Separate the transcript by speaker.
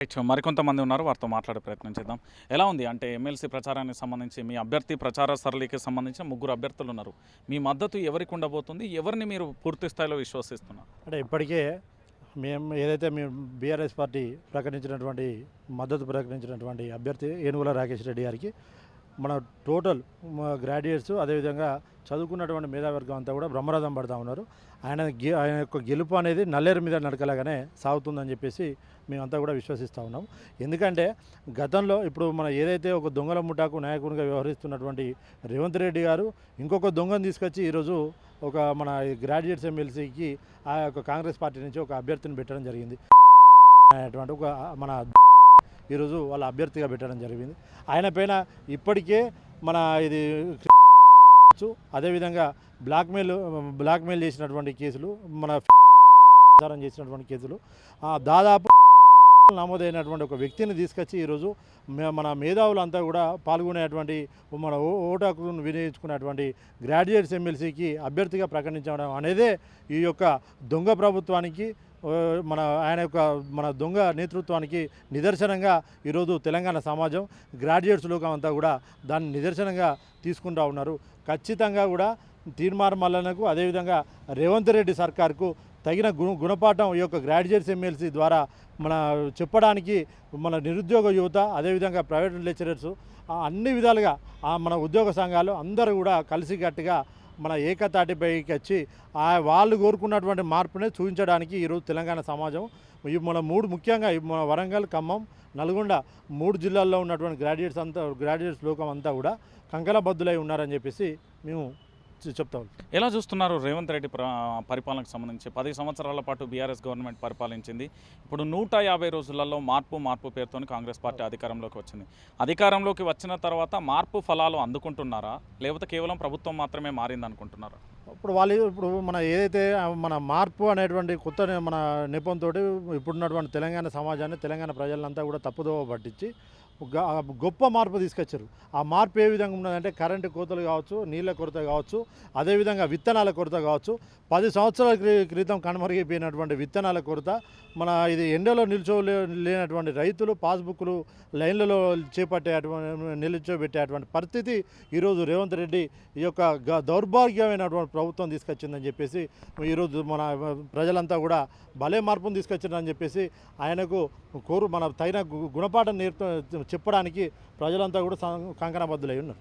Speaker 1: మరికొంతమంది ఉన్నారు వారితో మాట్లాడే ప్రయత్నం చేద్దాం. ఎలా ఉంది? అంటే ఎమ్మెల్సీ ప్రచారానికి సంబంధించి మీ అభ్యర్థి ప్రచార సరళికి సంబంధించి ముగ్గురు అభ్యర్థులు ఉన్నారు. మీ మద్దతు ఎవరికి ఉండబోతుంది? ఎవరిని మీరు పూర్తి స్థాయిలో విశ్వసిస్తున్నారు?
Speaker 2: అంటే ఇప్పటికే మేము ఏదైతే మేము బీఆర్ఎస్ పార్టీ ప్రకటించినటువంటి మద్దతు ప్రకటించినటువంటి అభ్యర్థి ఏనుగుల రాకేష్ రెడ్డి గారికి మన టోటల్ గ్రాడ్యుయేట్స్ అదేవిధంగా చదువుకున్నటువంటి మేధావర్గం అంతా కూడా బ్రహ్మరథం పడతా ఉన్నారు. ఆయన గె ఆయన యొక్క గెలుపు అనేది నల్లేరు మీద నడకలాగానే సాగుతుందని చెప్పేసి మేమంతా కూడా విశ్వసిస్తూ ఉన్నాం. ఎందుకంటే గతంలో ఇప్పుడు మన ఏదైతే ఒక దొంగల ముఠాకు నాయకునిగా వ్యవహరిస్తున్నటువంటి రేవంత్ రెడ్డి గారు ఇంకొక దొంగను తీసుకొచ్చి ఈరోజు ఒక మన గ్రాడ్యుయేట్స్ ఎమ్మెల్సీకి ఆ యొక్క కాంగ్రెస్ పార్టీ నుంచి ఒక అభ్యర్థిని పెట్టడం జరిగింది. అనేటువంటి ఒక మన ఈరోజు వాళ్ళ అభ్యర్థిగా పెట్టడం జరిగింది. ఆయన పైన ఇప్పటికే మన ఇది అదేవిధంగా బ్లాక్మెయిల్ బ్లాక్మెయిల్ చేసినటువంటి కేసులు మన ప్రచారం చేసినటువంటి కేసులు. దాదాపు నమోదైనటువంటి ఒక వ్యక్తిని తీసుకొచ్చి ఈరోజు మన మేధావులంతా కూడా పాల్గొనేటువంటి మన ఓ- ఓటు హక్కును వినియోగించుకున్నటువంటి గ్రాడ్యుయేట్స్ ఎమ్మెల్సీకి అభ్యర్థిగా ప్రకటించడం అనేదే ఈ యొక్క దొంగ ప్రభుత్వానికి మన ఆయన యొక్క మన దొంగ నేతృత్వానికి నిదర్శనంగా ఈరోజు తెలంగాణ సమాజం గ్రాడ్యుయేట్స్ లోకం అంతా కూడా దాన్ని నిదర్శనంగా తీసుకుంటా ఉన్నారు. ఖచ్చితంగా కూడా తీర్మార్ మల్లన్నకు అదేవిధంగా రేవంత్ రెడ్డి సర్కార్కు తగిన గుణ గుణపాఠం ఈ యొక్క గ్రాడ్యుయేట్స్ ఎమ్మెల్సీ ద్వారా మన చెప్పడానికి మన నిరుద్యోగ యువత అదేవిధంగా ప్రైవేట్ లెక్చరర్స్ అన్ని విధాలుగా మన ఉద్యోగ సంఘాలు అందరూ కూడా కలిసికట్టుగా మన ఏకతాటిపైకి వచ్చి ఆ వాళ్ళు కోరుకున్నటువంటి మార్పునే చూపించడానికి ఈరోజు తెలంగాణ సమాజం. మన మూడు ముఖ్యంగా ఈ మన వరంగల్ ఖమ్మం నల్గొండ మూడు జిల్లాల్లో ఉన్నటువంటి గ్రాడ్యుయేట్స్ అంతా గ్రాడ్యుయేట్స్ లోకం అంతా కూడా కంకణబద్దులై ఉన్నారని చెప్పేసి మేము చెప్తా.
Speaker 1: ఎలా చూస్తున్నారు రేవంత్ రెడ్డి పరిపాలనకు సంబంధించి? పది సంవత్సరాల పాటు బీఆర్ఎస్ గవర్నమెంట్ పరిపాలించింది. ఇప్పుడు నూట యాభై రోజులలో మార్పు మార్పు పేరుతో కాంగ్రెస్ పార్టీ అధికారంలోకి వచ్చింది. అధికారంలోకి వచ్చిన తర్వాత మార్పు ఫలాలు అందుకుంటున్నారా? లేకపోతే కేవలం ప్రభుత్వం మాత్రమే మారింది అనుకుంటున్నారా
Speaker 2: ఇప్పుడు వాళ్ళు ఇప్పుడు మన ఏదైతే మన మార్పు అనేటువంటి కొత్త మన నిపంతో ఇప్పుడున్నటువంటి తెలంగాణ సమాజాన్ని తెలంగాణ ప్రజలంతా కూడా తప్పుదోవ పట్టించి గ- గొప్ప మార్పు తీసుకొచ్చారు. ఆ మార్పు ఏ విధంగా ఉన్నదంటే కరెంటు కోతలు కావచ్చు నీళ్ళ కొరత కావచ్చు అదేవిధంగా విత్తనాల కొరత కావచ్చు. పది సంవత్సరాల క్రితం కనుమరుగైపోయినటువంటి విత్తనాల కొరత మన ఇది ఎండలో నిల్చోలే లేనటువంటి రైతులు పాస్బుక్లు లైన్లలో చేపట్టేటువంటి నిల్చోబెట్టేటువంటి పరిస్థితి ఈరోజు రేవంత్ రెడ్డి ఈ యొక్క గ- దౌర్భాగ్యమైనటువంటి ప్రభుత్వం తీసుకొచ్చిందని చెప్పేసి ఈరోజు మన ప్రజలంతా కూడా భలే మార్పును తీసుకొచ్చిందని చెప్పేసి ఆయనకు కోరు మన తగిన గు- గుణపాఠం నేర్ప చెప్పడానికి ప్రజలంతా కూడా కంకణబద్ధులై ఉన్నారు.